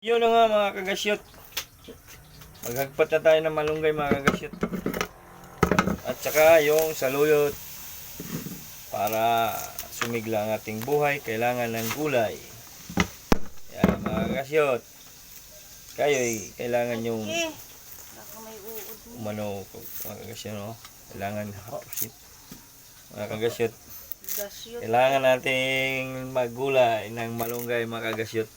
Yun na nga mga kagasyot. Maghagpat na tayo ng malunggay mga kagasyot. At saka yung saluyot. Para sumigla ang ating buhay, kailangan ng gulay. Yan mga kagasyot. Kayo kailangan yung Eh, umano mga kagasyot no? Kailangan hapusit. Mga kagasyot. Gasyot. Kailangan nating maggulay ng malunggay mga kagasyot.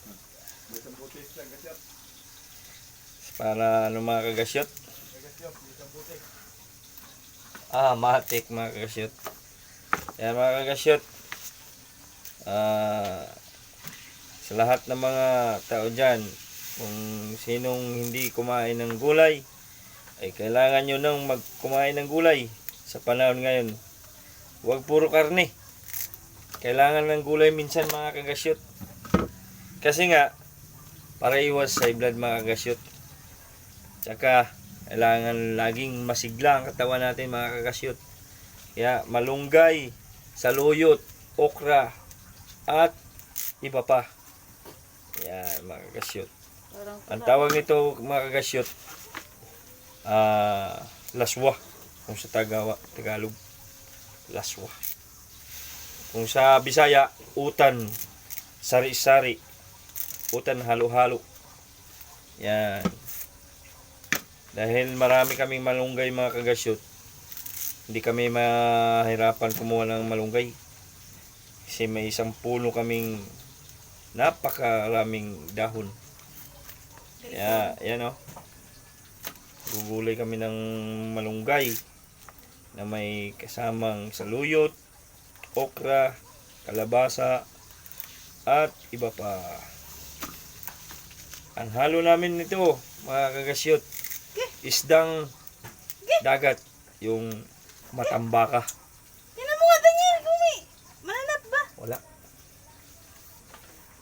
Para ano mga kagasyot? Ah, matik mga kagasyot. Yan mga kagasyot. Ah, sa lahat ng mga tao dyan, kung sinong hindi kumain ng gulay, ay kailangan nyo nang magkumain ng gulay sa panahon ngayon. Huwag puro karne. Kailangan ng gulay minsan mga kagasyot. Kasi nga, para iwas sa blood mga kagasyot. Tsaka, kailangan laging masigla ang katawan natin mga kagasyot. Kaya, malunggay, saluyot, okra, at iba pa. Yan mga. Parang Ang tawag nito mga kagasyot, ah, laswa. Kung sa Tagawa, Tagalog, laswa. Kung sa Bisaya, utan, sari-sari, utan halo-halo. Yan. Dahil marami kaming malunggay mga kagasyot, hindi kami mahirapan kumuha ng malunggay. Kasi may isang puno kaming napakaraming dahon. Kaya, yan o. Gugulay kami ng malunggay na may kasamang saluyot, okra, kalabasa, at iba pa. Ang halo namin nito, mga kagasyot, isdang dagat, yung matambaka. Tinan mo nga, Daniel, may mananap ba? Wala.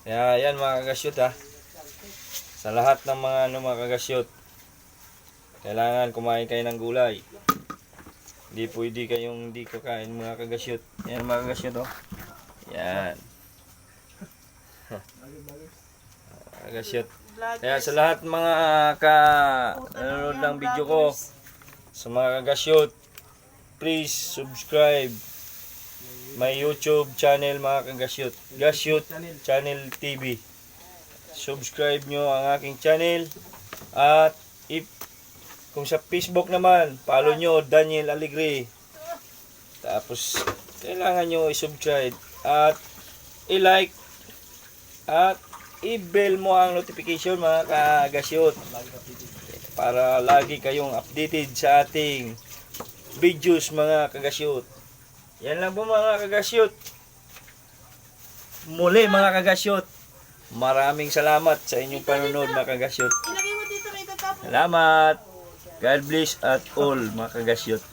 Kaya yan mga kagasyot ha. Sa lahat ng mga ano mga kagasyot, kailangan kumain kayo ng gulay. Hindi pwede kayong hindi kakain mga kagasyot. Yan mga kagasyot oh. Yan. kagasyot. Kaya sa lahat mga ka nanonood ng video ko, sa mga kagasyot, please subscribe my YouTube channel mga kagasyot. Gasyot Channel TV. Subscribe nyo ang aking channel. At if kung sa Facebook naman, follow nyo Daniel Alegre. Tapos, kailangan nyo i-subscribe at i-like at i-bell mo ang notification mga kagasyot para lagi kayong updated sa ating videos mga kagasyot. Yan lang po mga kagasyot. Muli mga kagasyot. Maraming salamat sa inyong panonood mga kagasyot. Salamat. God bless at all mga kagasyot.